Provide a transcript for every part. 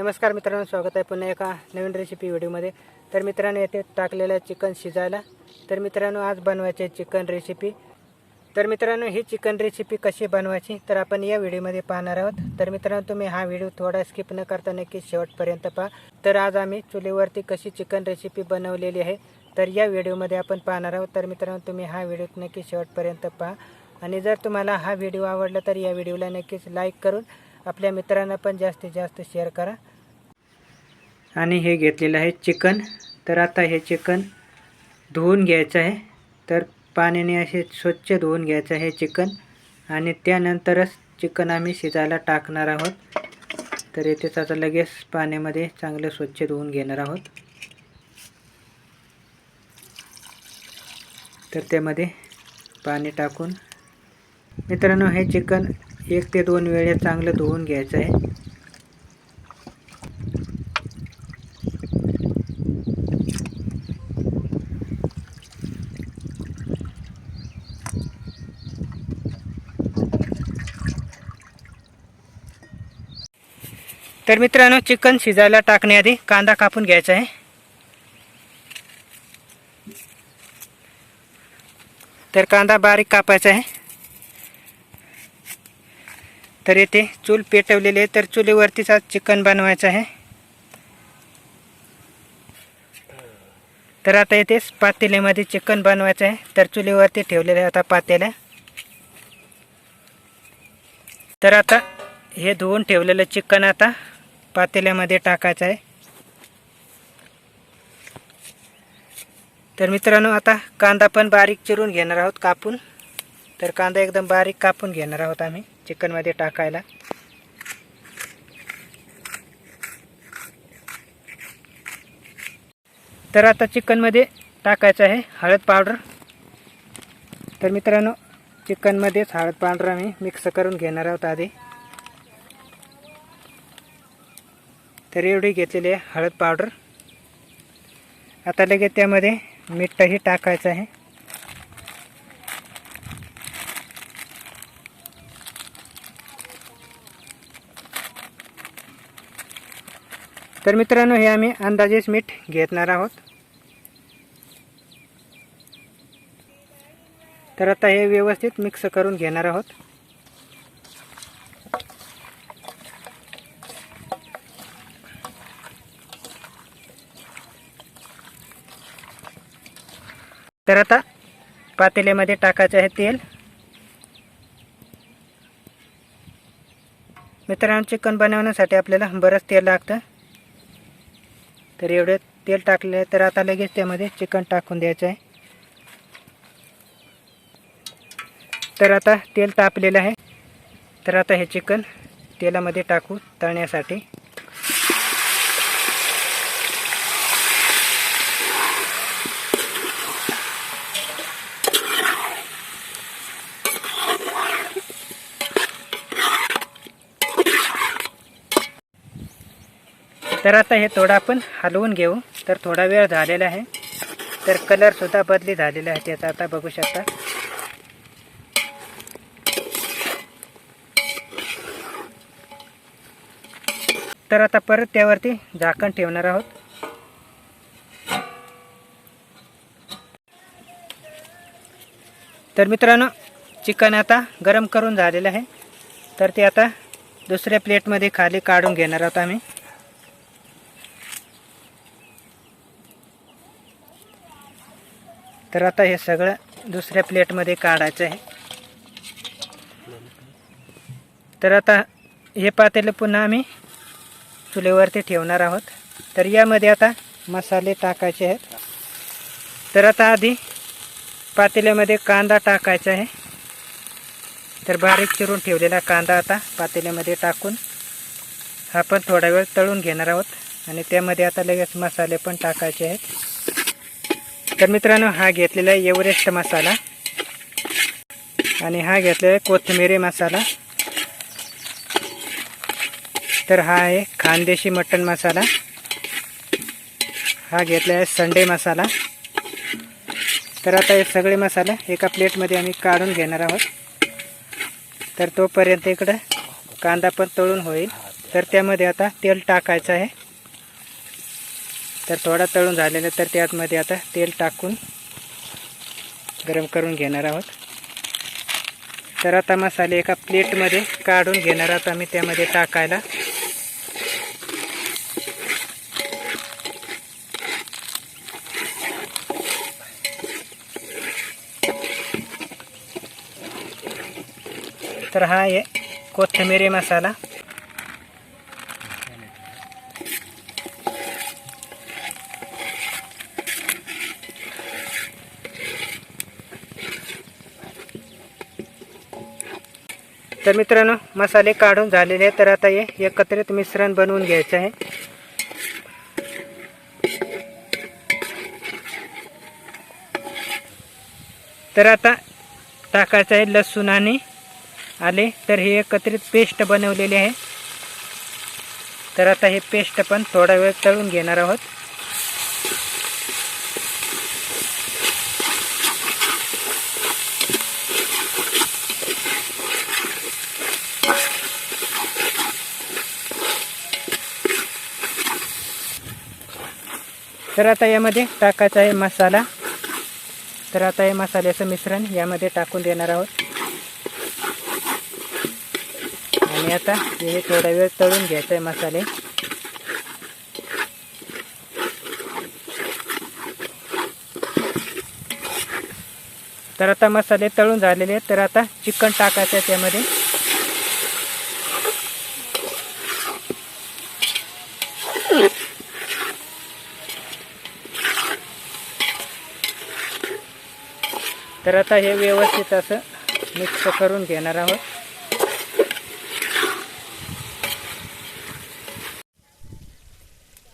नमस्कार मित्रांनो स्वागत आहे पुन्हा एका नवीन रेसिपी व्हिडिओमध्ये तर मित्रांनो येथे टाकलेलं आहे चिकन शिजायला. तर मित्रांनो आज बनवायचे चिकन रेसिपी तर मित्रांनो ही चिकन रेसिपी कशी बनवायची तर आपण या व्हिडिओमध्ये पाहणार आहोत. तर मित्रांनो तुम्ही हा व्हिडिओ थोडा स्किप न करता नक्की शेवटपर्यंत पहा. तर आज आम्ही चुलीवरती कशी चिकन रेसिपी बनवलेली आहे तर या व्हिडिओमध्ये आपण पाहणार आहोत. तर मित्रांनो तुम्ही हा व्हिडिओ नक्की शेवटपर्यंत पहा. आणि जर तुम्हाला हा व्हिडिओ आवडला तर या व्हिडिओला नक्कीच लाईक करून आपल्या मित्रांना पण जास्तीत जास्त शेअर करा. आणि हे घेतलेलं आहे चिकन. तर आता हे चिकन धुवून घ्यायचं आहे. तर पाण्याने असे स्वच्छ धुवून घ्यायचं आहे चिकन. आणि त्यानंतरच चिकन आम्ही शिजायला टाकणार आहोत. तर येथेच आता लगेच पाण्यामध्ये चांगलं स्वच्छ धुवून घेणार आहोत. तर त्यामध्ये पाणी टाकून मित्रांनो हे चिकन एक ते दोन वेळेस चांगलं धुवून घ्यायचं आहे. तर मित्रांनो चिकन शिजायला टाकण्याआधी कांदा कापून घ्यायचा आहे. तर कांदा बारीक कापायचा आहे. तर येथे चूल पेटवलेली आहे तर चुलीवरतीच आज चिकन बनवायचं आहे. तर आता येथे पातेल्यामध्ये चिकन बनवायचं आहे. तर चुलीवरती ठेवलेलं आहे आता पातेल्या. तर आता हे धुवून ठेवलेलं चिकन आता. पातेल्यामध्ये टाकायचं आहे. तर मित्रांनो आता कांदा पण बारीक चिरून घेणार आहोत कापून. तर कांदा एकदम बारीक कापून घेणार आहोत आम्ही चिकनमध्ये टाकायला. तर आता चिकनमध्ये टाकायचं आहे हळद पावडर. तर मित्रांनो चिकनमध्येच हळद पावडर आम्ही मिक्स करून घेणार आहोत आधी. तर एवढी घेतलेली आहे हळद पावडर. आता लगेच त्यामध्ये मीठही टाकायचं आहे. तर मित्रांनो हे आम्ही अंदाजेच मीठ घेतणार आहोत. तर आता हे व्यवस्थित मिक्स करून घेणार आहोत. तर आता पातेल्यामध्ये टाकायचं आहे तेल. मित्रांनो चिकन बनवण्यासाठी आपल्याला बरंच तेल लागतं. तर एवढे तेल टाकले तर आता लगेच त्यामध्ये चिकन टाकून द्यायचं आहे. तर आता तेल तापलेलं आहे. तर आता हे चिकन तेलामध्ये टाकू तळण्यासाठी. तर आता हे थोडं आपण हलवून घेऊ. तर थोडा वेळ झालेला आहे. तर कलरसुद्धा बदली झालेला आहे. त्याचा आता बघू शकता. तर आता परत त्यावरती झाकण ठेवणार आहोत. तर मित्रांनो चिकन आता गरम करून झालेलं आहे. तर ते आता दुसऱ्या प्लेटमध्ये खाली काढून घेणार आहोत आम्ही. तर आता हे सगळं दुसऱ्या प्लेटमध्ये काढायचं आहे. तर आता हे पातेलं पुन्हा आम्ही चुलीवरती ठेवणार आहोत. तर यामध्ये आता मसाले टाकायचे आहेत. तर आता आधी पातेल्यामध्ये कांदा टाकायचा आहे. तर बारीक चिरून ठेवलेला कांदा आता पातेल्यामध्ये टाकून हा पण थोडा वेळ तळून घेणार आहोत. आणि त्यामध्ये आता लगेच मसाले पण टाकायचे आहेत. तर मित्रांनो हा घेतलेला आहे एव्हरेस्ट मसाला. आणि हा घेतलेला आहे कोथिंबिरी मसाला. तर हा आहे खानदेशी मटन मसाला. हा घेतला आहे संडे मसाला. तर आता हे सगळे मसाला एका प्लेटमध्ये आम्ही काढून घेणार आहोत. तर तोपर्यंत इकडं कांदा पण तळून होईल. तर त्यामध्ये आता तेल टाकायचं आहे. तर थोडा तळून झालेला तर त्यातमध्ये आता तेल टाकून गरम करून घेणार आहोत. तर आता मसाले एका प्लेटमध्ये काढून घेणार आहोत आम्ही त्यामध्ये टाकायला. तर हा आहे कोथिंबिरी मसाला. तर मित्रांनो मसाले काढून झालेले आहेत. तर आता हे एकत्रित मिश्रण बनवून घ्यायचं आहे. तर आता टाकायचं आहे लसूण आणि आले. तर हे एकत्रित पेस्ट बनवलेली आहे. तर आता हे पेस्ट पण थोडा वेळ तळून घेणार आहोत. तर आता यामध्ये टाकायचा आहे मसाला. तर आता हे मसाल्याचं मिश्रण यामध्ये टाकून देणार आहोत. आणि आता हे थोडा वेळ तळून घ्यायचं आहे मसाले. तर आता मसाले तळून झालेले आहेत. तर आता चिकन टाकायचं आहे त्यामध्ये. तर आता हे व्यवस्थित असं मिक्स करून घेणार आहोत.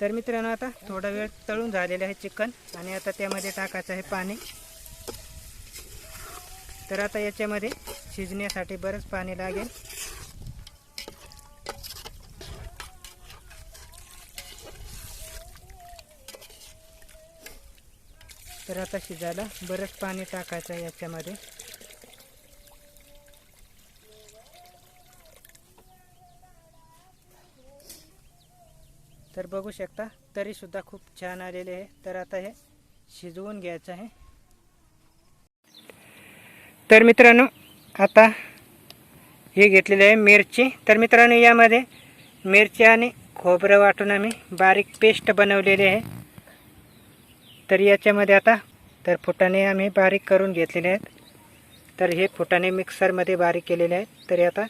तर मित्रांनो आता थोडा वेळ तळून झालेलं आहे चिकन आणि आता त्यामध्ये टाकायचं आहे पाणी. तर आता याच्यामध्ये शिजण्यासाठी बरंच पाणी लागेल. तर आता शिजायला बरंच पाणी टाकायचं आहे याच्यामध्ये. तर बघू शकता तरी सुद्धा खूप छान आलेले आहे. तर आता हे शिजवून घ्यायचं आहे. तर मित्रांनो आता हे घेतलेले आहे मिरची. तर मित्रांनो यामध्ये मिरची आणि खोबरं वाटून आम्ही बारीक पेस्ट बनवलेली आहे. तर याच्यामध्ये आता तर फुटाणे आम्ही बारीक करून घेतलेले आहेत. तर हे फुटाणे मिक्सरमध्ये बारीक केलेले आहेत. तरी आता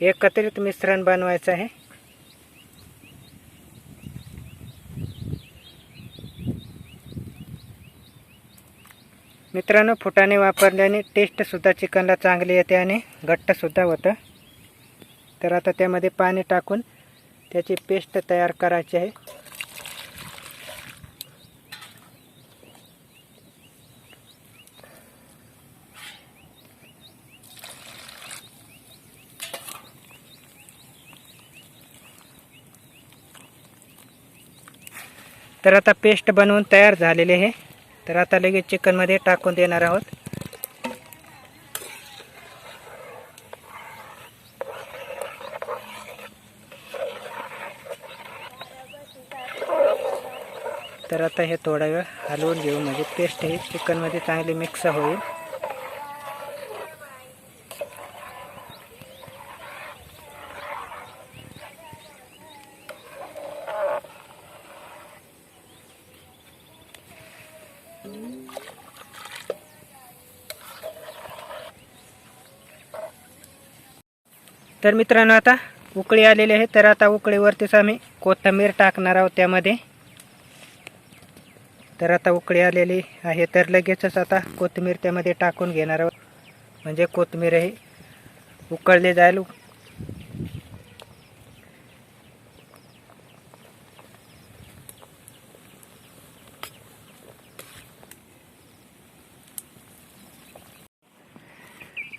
एकत्रित मिश्रण बनवायचं आहे. मित्रांनो फुटाणे वापरल्याने टेस्टसुद्धा चिकनला चांगली येते आणि घट्टसुद्धा होतं. तर आता त्यामध्ये पाणी टाकून त्याची पेस्ट तयार करायची आहे. तर आता पेस्ट बनवून तयार झालेले आहे. तर आता लगेच चिकनमध्ये टाकून देणार आहोत. तर आता हे थोडा वेळ हलवून घेऊ. म्हणजे पेस्ट ही चिकनमध्ये चांगली मिक्स होईल. तर मित्रांनो आता उकळी आलेली आहे. तर आता उकळीवरतीच आम्ही कोथिंबीर टाकणार आहोत त्यामध्ये. तर आता उकळी आलेली आहे. तर लगेचच आता कोथिंबीर त्यामध्ये टाकून घेणार आहोत. म्हणजे कोथिंबीर ही उकळली जाईल.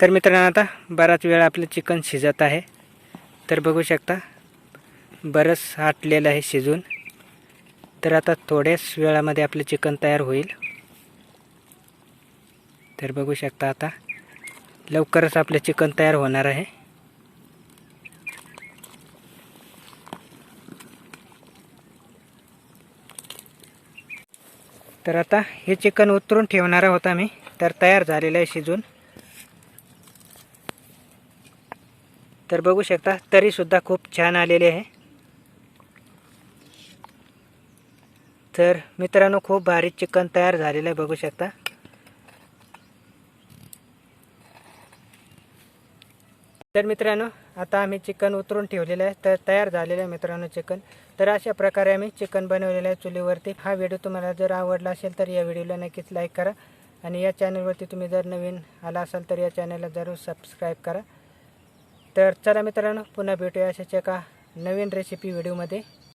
तर मित्रांनो आता बराच वेळ आपलं चिकन शिजत आहे. तर बघू शकता बरंच आटलेलं आहे शिजून. तर आता थोड्याच वेळामध्ये आपलं चिकन तयार होईल. तर बघू शकता आता लवकरच आपलं चिकन तयार होणार आहे. तर आता हे चिकन उतरून ठेवणारा होता मी तर तयार झालेलं आहे शिजून. तर बघू शकता तरीसुद्धा खूप छान आलेले आहे. तर मित्रांनो खूप भारी चिकन तयार झालेलं आहे बघू शकता. तर मित्रांनो आता आम्ही चिकन उतरून ठेवलेलं आहे. तर तयार झालेलं आहे मित्रांनो चिकन. तर अशा प्रकारे आम्ही चिकन बनवलेलं आहे चुलीवरती. हा व्हिडिओ तुम्हाला जर आवडला असेल तर या व्हिडिओला नक्कीच लाईक करा. आणि या चॅनलवरती तुम्ही जर नवीन आला असाल तर या चॅनलला जरूर सबस्क्राईब करा. तर चला मित्रांनो पुन्हा भेटूया अशाच एका नवीन रेसिपी व्हिडिओमध्ये